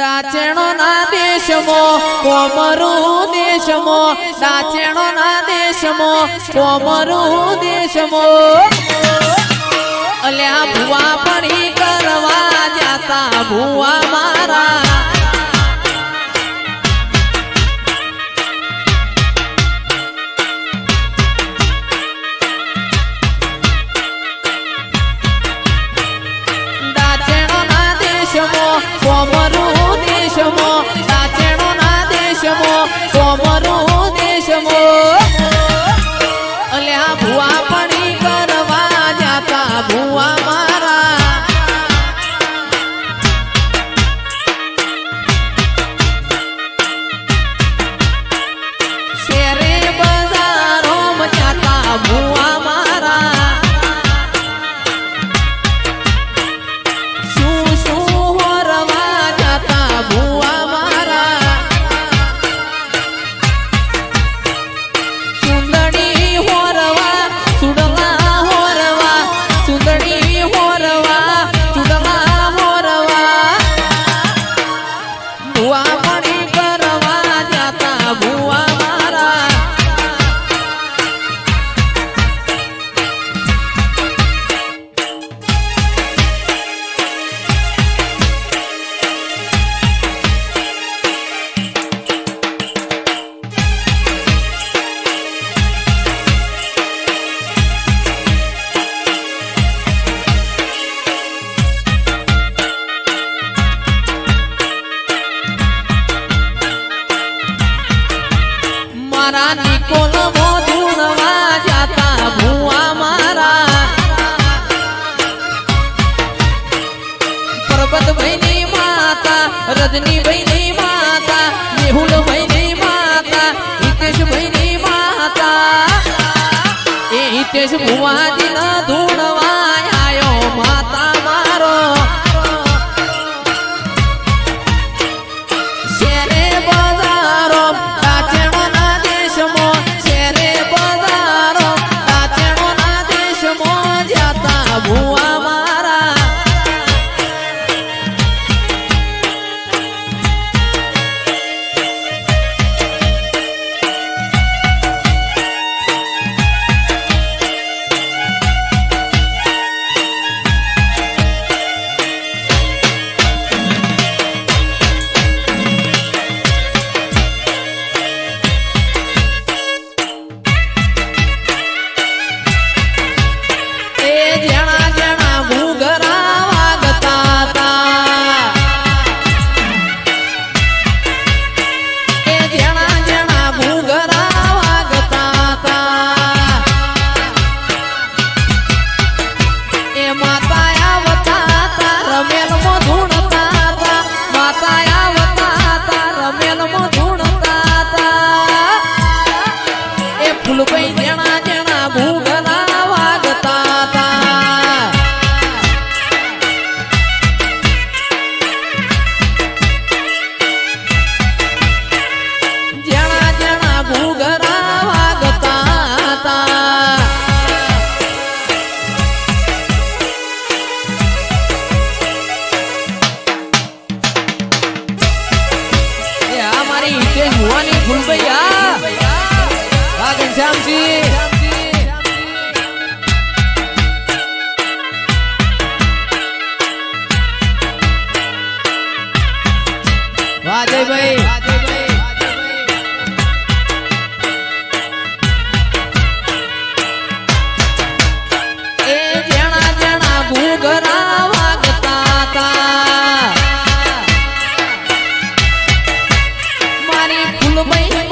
ડાચેણો ના દેશમો, કોમરુ દેશમો ડાચેણો ના દેશમો, કોમરુ દેશમો. અલ્યા ભુવા પડી કરવા જાતા, ભુવા મારા રાજની ભાઈની માતા મેહુલ ભાઈની માતા હિતેશ ભાઈની માતા. એ હિતેશ ભુવાજી 没有。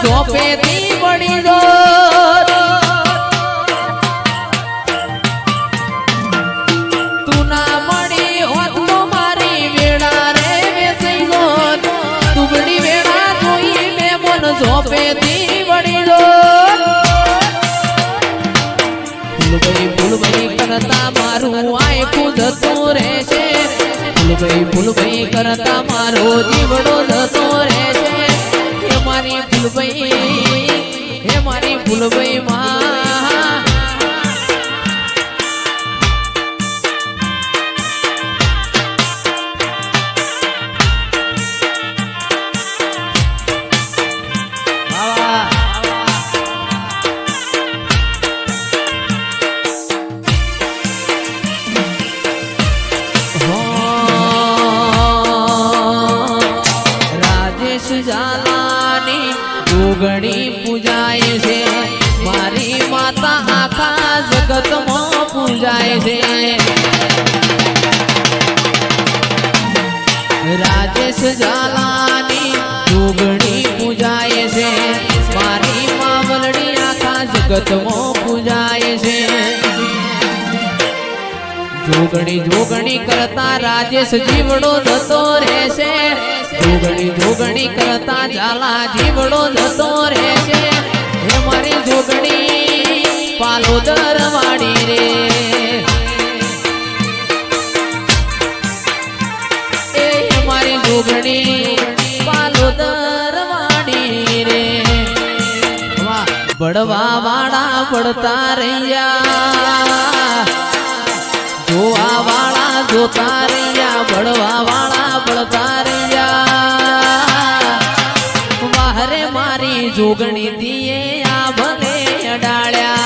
ઝોપે થી પડી દો ઝોપેથી વડીલો ફૂલભાઈ ફૂલભાઈ કરતા મારું આય કૂદતું રહેશે ફૂલભાઈ ફૂલભાઈ કરતા મારો જીવડો જતો રહેશે મારી ભૂલભાઈ હે મારી ભૂલભાઈ માં. રાજેશ ઝાલાની જોગણી પૂજાય છે. મારી માવલડી આખા જગતમાં પૂજાય છે. જોગણી જોગણી કરતા રાજેશ જીવડો જતો રહેશે. જોગણી જોગણી કરતા ઝાલા જીવડો જતો રહેશે. મારી જોગણી, પાલોદર વાડી રે. હે પાલો દરવાડી રે. બળવા વાળા પડતા રહ્યા. જોવા વાળા જોતા રહ્યા બળવા વાળા પડતા રહ્યા વાહરે મારી જોગણી દીએ આ ભલે અડાળ્યા.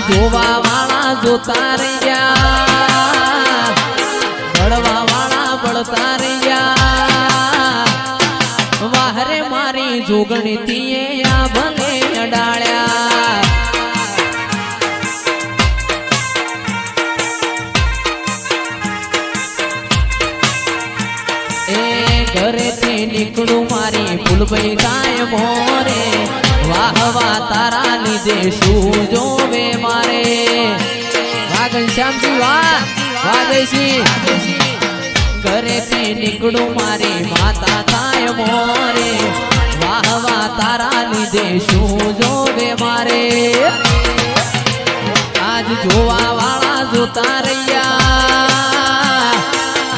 જોવા વાળા જોતા રહ્યા. બળવા વાળા બળતા રહ્યા. વાહરે મારી જોગણી તીએ આ ભલે અડાળ્યા. ઘરેથી નીકળું મારી ફૂલભાઈ કાય મોરે. વાહ તારા લીધે શું જોવે મારે? વાહ શ્યામજી, વાહ! જયસિંહ ઘરેથી નીકળું મારી, માતા થાય મોરે. વાહ વાહ તારા લીધે શું જોવે મારે? આજ જોવા વાળા જોતા રહ્યા.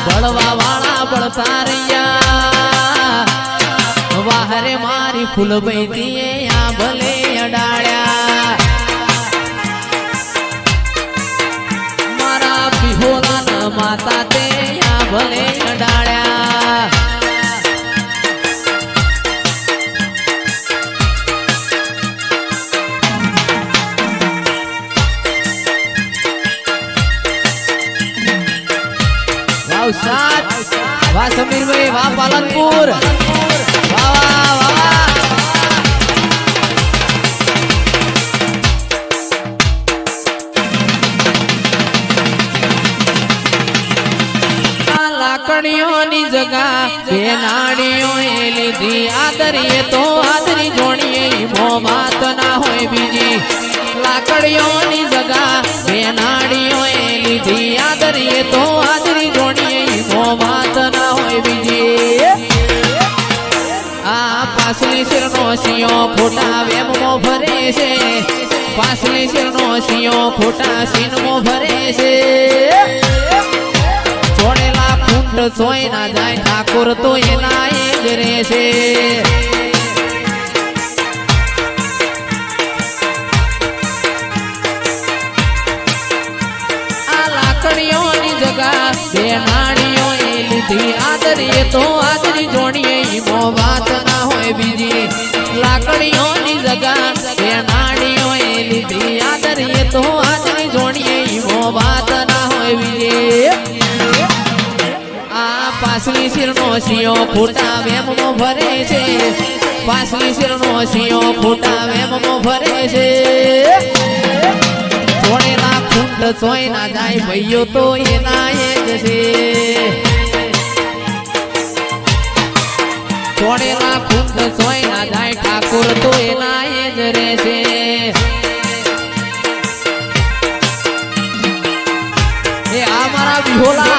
બળવા વાળા બળતા રહ્યા. વાહરે મારી ફૂલ બૈતીએ આ ભલે અડાળ્યા. મારા પિહોના માતા તે આ ભલે અડાળ્યા. વાહ સમીરભાઈ વાહ પાલનપુર. આ લાકડીઓની જગા, બે નાડીઓ એ લીધી આદરીએ તો આદરી જોણીએ ઈમો વાત ના હોય બીજી. લાકડીઓની જગા, બે નાડીઓ એ લીધી આદરીએ તો આદરી જોણીએ ઈમો વાત ના હોય બીજી. આ પાસલી શિરનો સિંહો ખોટા વેમો ભરે છે. પાસલી શિરનો સિંહો ખોટા સીનમાં ભરે સોય ના જાય, ઠાકોર તો એના એ જ રહેશે આ લાકડીઓની જગા બે નાડીઓ એ લીધી આદરીએ તો આદરી જોડીએ પાસલી શિરનો શિયો ફૂટા વેમનો ભરે છે. પાસલી શિરનો શિયો ફૂટા વેમનો ભરે છે. સોનેના ખૂંટ સોયના જાય ભાઈઓ તો એના એ જ છે. સોનેના ખૂંટ સોયના જાય ઠાકોર તો એના એ જ રહેશે એ આ મારા વિહોલા